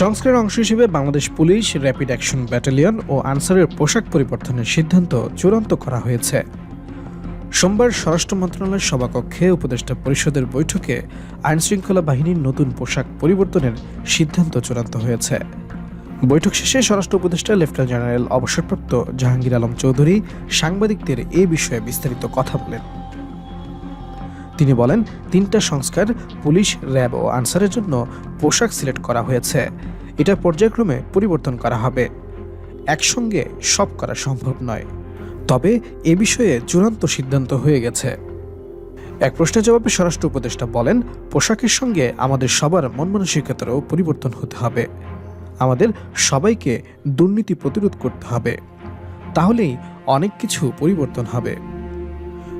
সংস্কারের অংশ হিসেবে Bangladesh police, rapid action battalion ও আনসারের পোশাক পরিবর্তনের সিদ্ধান্ত চূড়ান্ত করা হয়েছে। সোমবার স্বরাষ্ট্র মন্ত্রণালয়ের সভাকক্ষে উপদেষ্টা পরিষদের বৈঠকে আইনশৃঙ্খলা বাহিনীর নতুন পোশাক পরিবর্তনের সিদ্ধান্ত চূড়ান্ত হয়েছে। বৈঠক শেষে স্বরাষ্ট্র উপদেষ্টা লেফটেন্যান্ট জেনারেল অবসরপ্রাপ্ত জাহাঙ্গীর আলম চৌধুরী সাংবাদিকদের এ বিষয়ে বিস্তারিত কথা বলেন। তিনি বলেন, তিনটা সংস্কার পুলিশ, র্যাব ও আনসারের জন্য পোশাক সিলেক্ট করা হয়েছে। এটা পর্যায়ক্রমে পরিবর্তন করা হবে। একসঙ্গে সব করা সম্ভব নয়। তবে এ বিষয়ে চূড়ান্ত সিদ্ধান্ত হয়ে গেছে। এক প্রশ্নের জবাবে স্বরাষ্ট্র উপদেষ্টা বলেন, পোশাকের সঙ্গে আমাদের সবার মন মানসিকতারও পরিবর্তন হতে হবে। আমাদের সবাইকে দুর্নীতি প্রতিরোধ করতে হবে। তাহলেই অনেক কিছু পরিবর্তন হবে।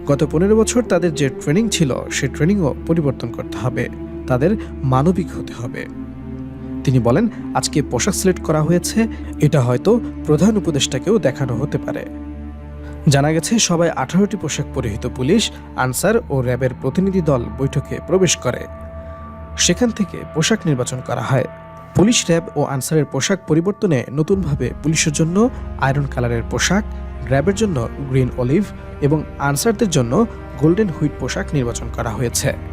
গত পনেরো বছর তাদের যে ট্রেনিং ছিল, সে ট্রেনিংও পরিবর্তন করতে হবে। তাদের মানবিক হতে হবে। তিনি বলেন, আজকে পোশাক সিলেক্ট করা হয়েছে, এটা হয়তো প্রধান উপদেষ্টাকেও দেখানো হতে পারে। জানা গেছে, সবাই আঠারোটি পোশাক পরিহিত পুলিশ, আনসার ও র্যাবের প্রতিনিধি দল বৈঠকে প্রবেশ করে। সেখান থেকে পোশাক নির্বাচন করা হয়। পুলিশ র্যাব ও আনসারের পোশাক পরিবর্তনে নতুনভাবে পুলিশের জন্য আয়রন কালারের পোশাক, র্যাবের জন্য গ্রিন অলিভ এবং আনসারদের জন্য গোল্ডেন হুইট পোশাক নির্বাচন করা হয়েছে।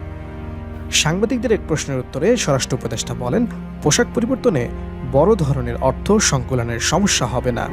সাংবাদিকদের এক প্রশ্নের উত্তরে স্বরাষ্ট্র উপদেষ্টা বলেন, পোশাক পরিবর্তনে বড় ধরনের অর্থ সংকুলনের সমস্যা হবে না।